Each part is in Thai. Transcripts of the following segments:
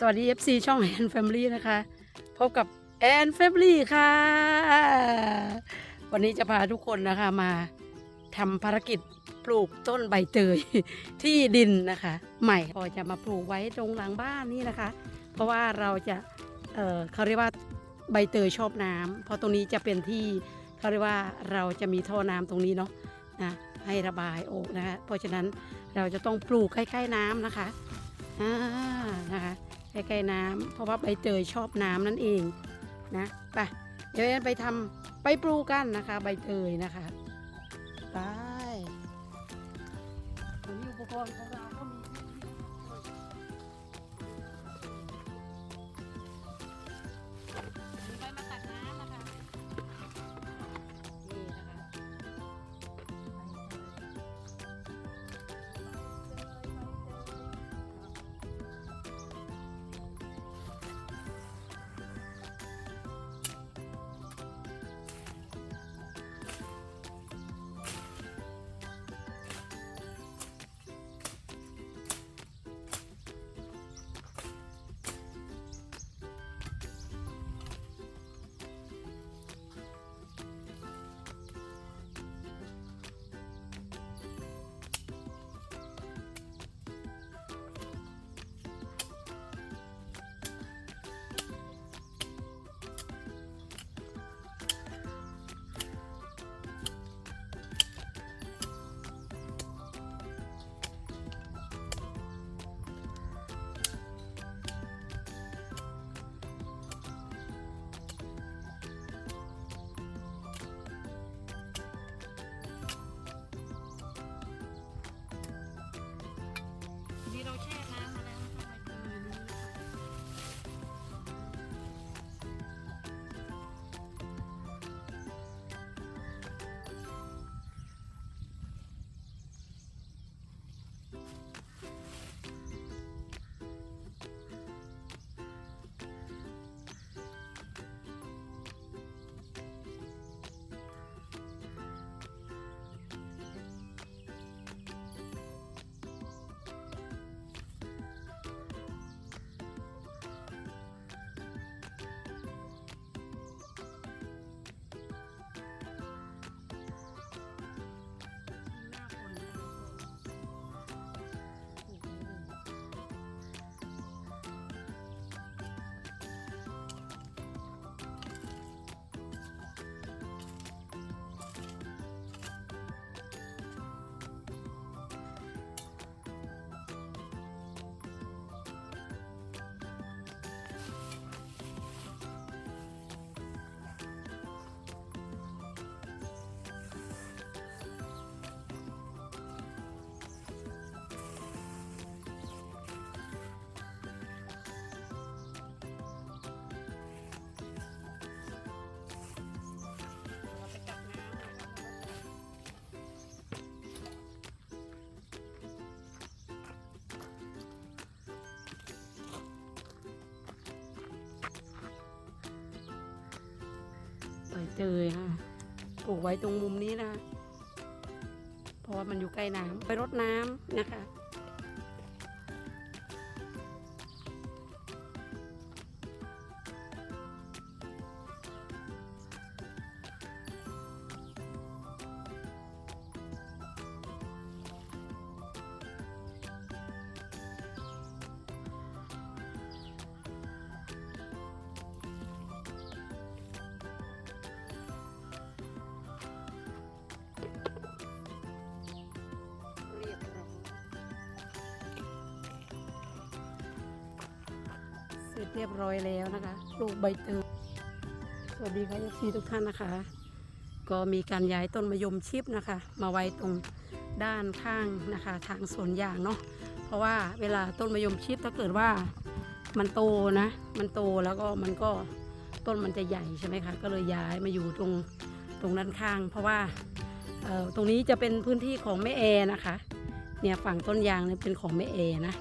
สวัสดี FC ช่องแอนแฟมิลี่นะคะ พบกับแอนแฟมิลี่ค่ะ วันนี้จะพาทุกคนนะคะมาทำภารกิจปลูกต้นใบเตยที่ดินนะคะ ใหม่พอจะมาปลูกไว้ตรงหลังบ้านนี่นะคะ เพราะว่าเราจะเออเขาเรียกว่าใบเตยชอบน้ำเพราะตรงนี้จะเป็นที่เขาเรียกว่าเราจะมีท่อน้ำตรงนี้เนาะนะให้ระบายออกนะคะเพราะฉะนั้นเราจะต้องปลูกใกล้ๆน้ำนะคะอ่านะคะ ใกล้ๆน้ำเพราะว่าใบเตยชอบน้ำนั่นเองนะไปเดี๋ยวแอนไปทำไปปลูกกันนะคะ ใบเตยนะคะไป เตยค่ะปลูกไว้ตรงมุมนี้นะเพราะว่ามันอยู่ใกล้น้ำไปรดน้ำนะคะ เรียบร้อยแล้วนะคะปลูกใบเตยสวัสดีค่ะทีทุกท่านนะคะ ก็มีการย้ายต้นมะยมชิปนะคะ มาไว้ตรงด้านข้างนะคะ ทางสวนยางเนาะเพราะว่าเวลาต้นมะยมชิปถ้าเกิดว่ามันโตนะ มันโตแล้วก็มันก็ต้นมันจะใหญ่ใช่ไหมคะ ก็เลยย้ายมาอยู่ตรงตรงด้านข้าง เพราะว่าเอ่อตรงนี้จะเป็นพื้นที่ของแม่แอนะคะ เนี่ยฝั่งต้นยางเนี่ยเป็นของแม่แอนะ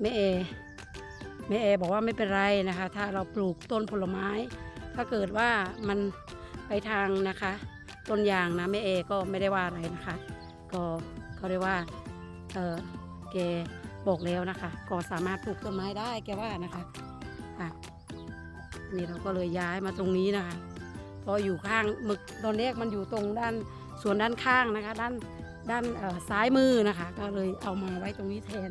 แม่แอ แม่แอบอกว่าไม่เป็นไรนะคะ ถ้าเราปลูกต้นผลไม้ ถ้าเกิดว่ามันไปทางนะคะ ต้นยางนะแม่แอก็ไม่ได้ว่าอะไรนะคะ ก็เขาเรียกว่าเออแกบอกแล้วนะคะ ก็สามารถปลูกต้นไม้ได้แกว่านะคะค่ะนี่เราก็เลยย้ายมาตรงนี้นะคะพราะอยู่ข้างมึกตอนแรกมันอยู่ตรงด้านส่วนด้านข้างนะคะ ด้านด้านซ้ายมือนะคะ ก็เลยเอามาไว้ตรงนี้แทน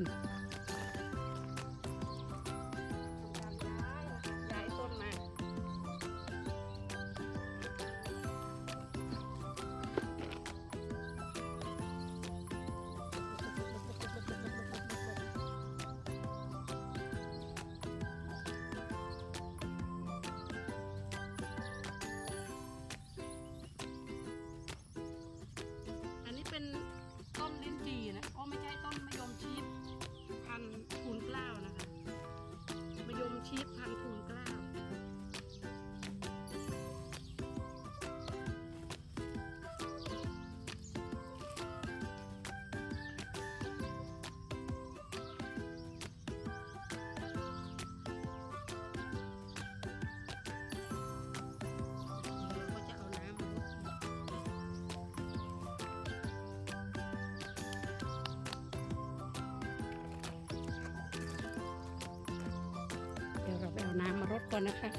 น้ำมารดก่อนนะคะ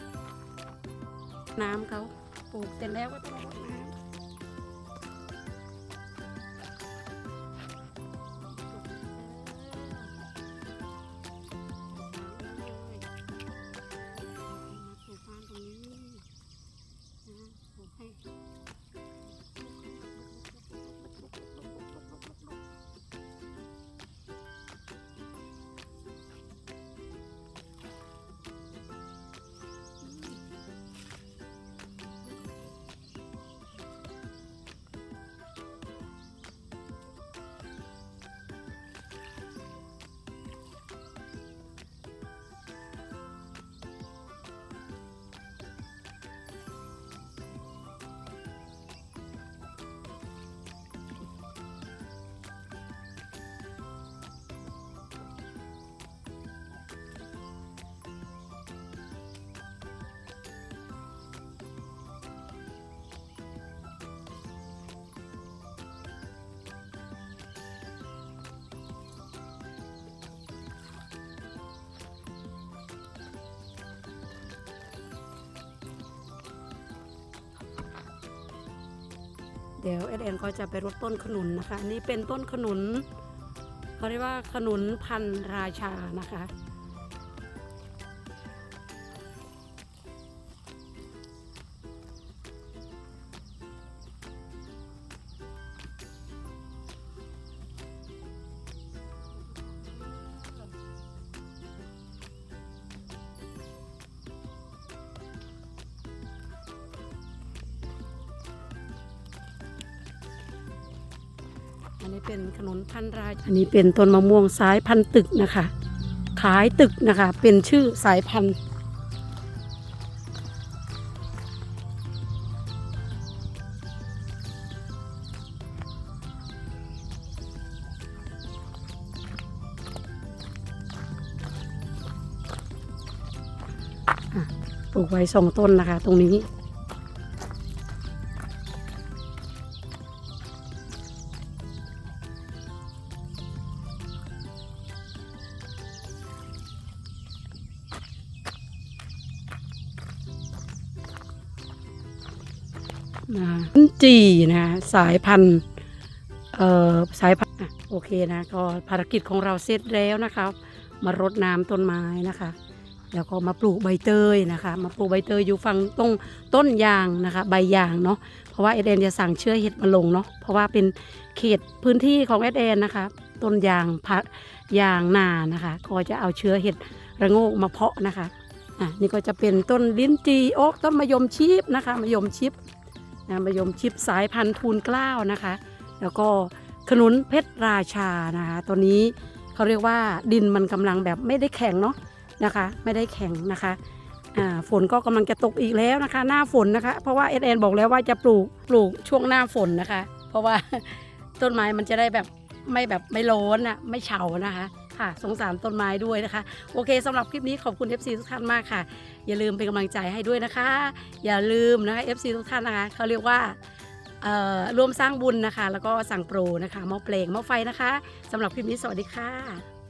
น้ำเขาปลูกเสร็จแล้วก็ต้องรดน้ำ เดี๋ยวเอเอ็นก็จะไปรดต้นขนุนนะคะ อันนี้เป็นต้นขนุนเขาเรียกว่าขนุนพันธุ์ราชานะคะ นนี้เป็นขนุนพันราชาอันนี้เป็นต้นมะม่วงสายพันธุ์ตึกนะคะ ขายตึกนะคะ เป็นชื่อสายพันธุ์ปลูกไว้สองต้นนะคะ ตรงนี้ นะลิ้นจี่นะสายพันธุ์เอ่อสายพันธุ์โอเคนะก็ภารกิจของเราเสร็จแล้วนะคะมารดน้ำต้นไม้นะคะ แล้วก็มาปลูกใบเตยนะคะ มาปลูกใบเตยอยู่ฝั่งตรงต้นยางนะคะ ใบยางเนาะเพราะว่าเอเดนจะสั่งเชื้อเห็ดมาลงเนาะเพราะว่าเป็นเขตพื้นที่ของเอเดนนะคะต้นยางพัดยางนานะคะ ก็จะเอาเชื้อเห็ดระโงกมาเพาะนะคะอะนี่ก็จะเป็นต้นลิ้นจีโอ๊กต้นมะยมชีพนะคะมะยมชิป นะมะยมชิปสายพันธุ์ทูลกล้านะคะ แล้วก็ขนุนเพชรราชานะคะตัวนี้เขาเรียกว่าดินมันกำลังแบบไม่ได้แข็งเนาะนะคะ ไม่ได้แข็งนะคะฝนก็กำลังจะตกอีกแล้วนะคะ หน้าฝนนะคะ เพราะว่าเอ็นเอ็นบอกแล้วว่าจะปลูกปลูกช่วงหน้าฝนนะคะ เพราะว่าต้นไม้มันจะได้แบบไม่แบบไม่ร้อนอะไม่เฉานะคะ ค่ะ สงสารต้นไม้ด้วยนะคะ โอเคสำหรับคลิปนี้ขอบคุณ FC ทุกท่านมากค่ะ อย่าลืมเป็นกำลังใจให้ด้วยนะคะ อย่าลืมนะคะ FC ทุกท่านนะคะเขาเรียกว่าร่วมสร้างบุญนะคะ แล้วก็สั่งโปรนะคะม้อเพลงม้อไฟนะคะสำหรับคลิปนี้สวัสดีค่ะ